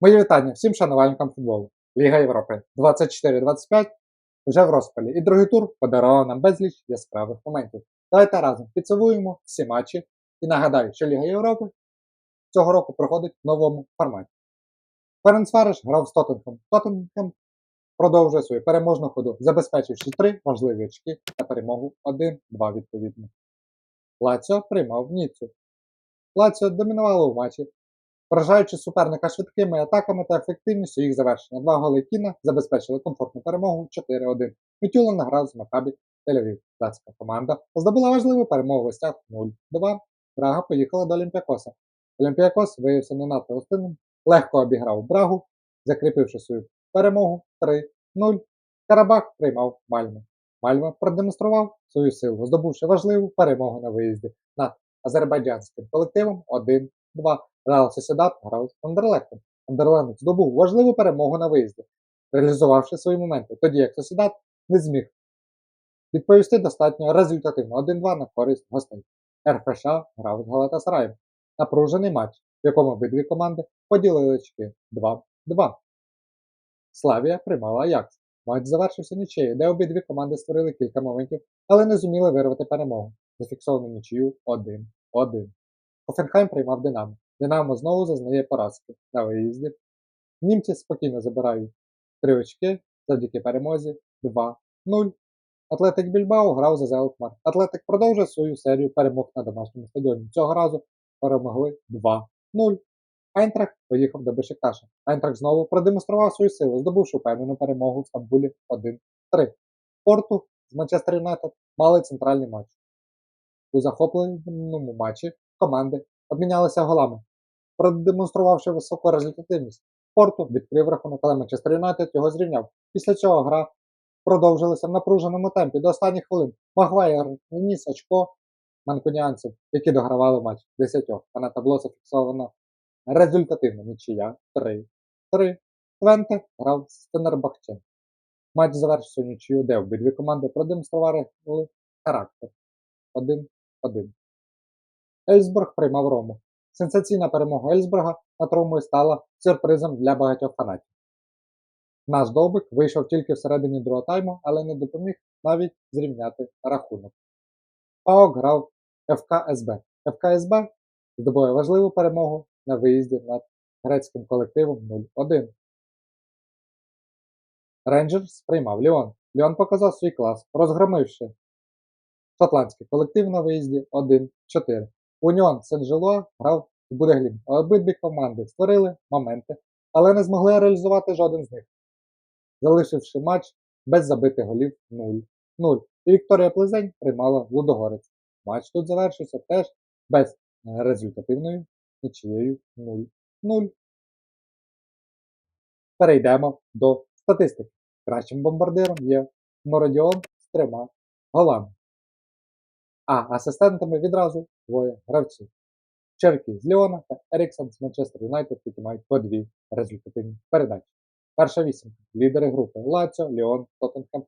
Мої вітання всім шанувальникам футболу. Ліга Європи 24-25 вже в розпалі. І другий тур подарував нам безліч яскравих моментів. Давайте разом підсумуємо всі матчі і нагадаю, що Ліга Європи цього року проходить в новому форматі. Ференцвареш грав з Тоттенхем. Тоттенхем продовжує свою переможну ходу, забезпечивши три важливі очки та перемогу 1-2 відповідно. Лаціо приймав Ніцу. Лаціо домінувало у матчі, вражаючи суперника швидкими атаками та ефективністю їх завершення. Два голи Кіна забезпечили комфортну перемогу 4-1. Мітюла награв з Макабі Тель-Авів. Датська команда здобула важливу перемогу в гостях 0-2. Брага поїхала до Олімпіакоса. Олімпіакос виявився не надто гостинним, легко обіграв Брагу, закріпивши свою перемогу 3-0. Карабах приймав Мальму. Мальма продемонстрував свою силу, здобувши важливу перемогу на виїзді над азербайджанським колективом 1-2. Реал Сосідат грав з Андерлехтом. Андерлехт здобув важливу перемогу на виїзді, реалізувавши свої моменти, тоді як Сосідат не зміг відповісти достатньо результативно 1-2 на користь гостей. РФШ грав з Галатасараєм. Напружений матч, в якому обидві команди поділили очки 2-2. Славія приймала Аякс. Матч завершився нічиєю, де обидві команди створили кілька моментів, але не зуміли вирвати перемогу. Зафіксовану нічию 1-1. Хофенхайм приймав Динамо. Динамо знову зазнає поразки на виїзді. Німці спокійно забирають три очки завдяки перемозі 2-0. Атлетик Більбао грав за Зелкмар. Атлетик продовжує свою серію перемог на домашньому стадіоні. Цього разу перемогли 2-0. Айнтрах поїхав до Бешикташа. Айнтрах знову продемонстрував свою силу, здобувши впевнену перемогу в Стамбулі 1-3. Порту з Манчестер Юнайтед мали центральний матч. У захопленому матчі команди обмінялися голами, продемонструвавши високу результативність. Порту відкрив рахунок, але Манчестер Юнайтед його зрівняв. Після цього гра продовжилася в напруженому темпі до останніх хвилин. Магуайр наніс очко манкуніанців, які догравали матч 10, а на табло зафіксовано результативна нічия 3-3. Твенте грав з Фенербахче. Матч завершився нічию, де обидві команди продемонстрували характер 1-1. Ельсбург приймав Рому. Сенсаційна перемога Ельсбурга над Ромою стала сюрпризом для багатьох фанатів. Наш довбик вийшов тільки всередині другого тайму, але не допоміг навіть зрівняти рахунок. ПАОК грав ФК СБ. ФК СБ здобує важливу перемогу на виїзді над грецьким колективом 0-1. Рейнджерс приймав Ліон. Ліон показав свій клас, розгромивши шотландський колектив на виїзді 1-4. Уніон Сен-Желуа грав в Будеглін. Обидві команди створили моменти, але не змогли реалізувати жоден з них, залишивши матч без забитих голів 0-0. І Вікторія Плезень приймала Лудогорець. Матч тут завершився теж без результативною нічією 0-0. Перейдемо до статистики. Кращим бомбардиром є Мородіон з трьома голами. А асистентами відразу двоє гравців. Черкі з Ліона та Еріксон з Манчестер Юнайтед, які мають по дві результативні передачі. Перша вісімка. Лідери групи Лаціо, Ліон, Тоттенхем,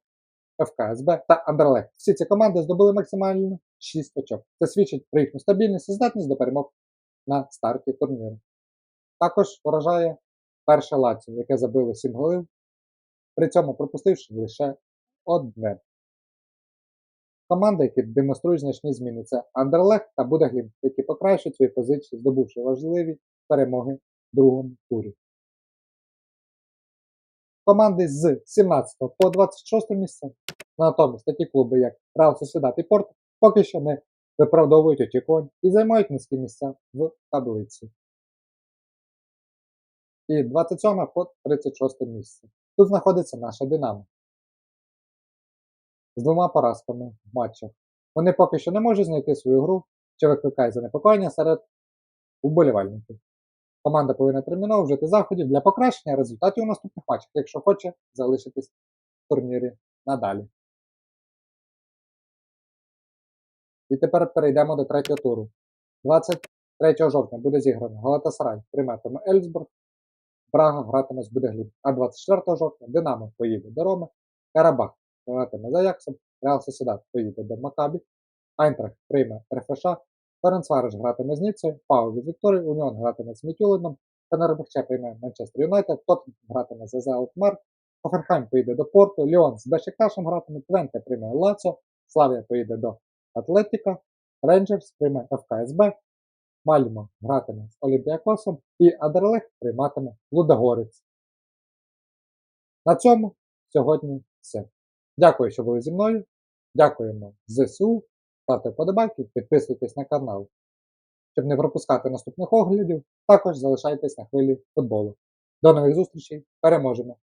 ФКСБ та Андерлехт. Всі ці команди здобули максимально 6 очок. Це свідчить про їхню стабільність і здатність до перемог на старті турніру. Також вражає перше Лаціо, яке забило 7 голів, при цьому пропустивши лише одне. Команди, які демонструють значні зміни, це Андерлехт та Будеглін, які покращують свої позиції, здобувши важливі перемоги в другому турі. Команди з 17 по 26 місце, натомість такі клуби, як Реал Сосідат і Порт, поки що не виправдовують очікувань і займають низькі місця в таблиці. І 27 по 36 місце. Тут знаходиться наша Динамо з двома поразками в матчах. Вони поки що не можуть знайти свою гру, що викликає занепокоєння серед уболівальників. Команда повинна терміново вжити заходів для покращення результатів у наступних матчах, якщо хоче залишитись в турнірі надалі. І тепер перейдемо до третього туру. 23 жовтня буде зіграно Галатасарай прийматиме Ельсбург, Брага гратиме з Будеглін, а 24 жовтня Динамо поїде до Роми, Карабах гратиме з Аяксом, Реал Сосідат поїде до Макабі, Айнтрахт прийме РФШ, Ференцвареш гратиме з Ніцею, Пау від Вікторії, Уніон гратиме з Мітюлином, Фенербахче прийме Манчестер Юнайтед, Тоттенхем гратиме з АЗ Алкмар, Хофенхайм поїде до Порту, Ліон з Бешикташем гратиме, Твенте прийме Лацо, Славія поїде до Атлетіка, Рейнджерс прийме ФКСБ, Мальмо гратиме з Олімпіакосом і Адерлех прийматиме Лудогорець. На цьому сьогодні все. Дякую, що були зі мною. Дякуємо ЗСУ. Ставте вподобайки, підписуйтесь на канал. Щоб не пропускати наступних оглядів, також залишайтесь на хвилі футболу. До нових зустрічей, переможемо!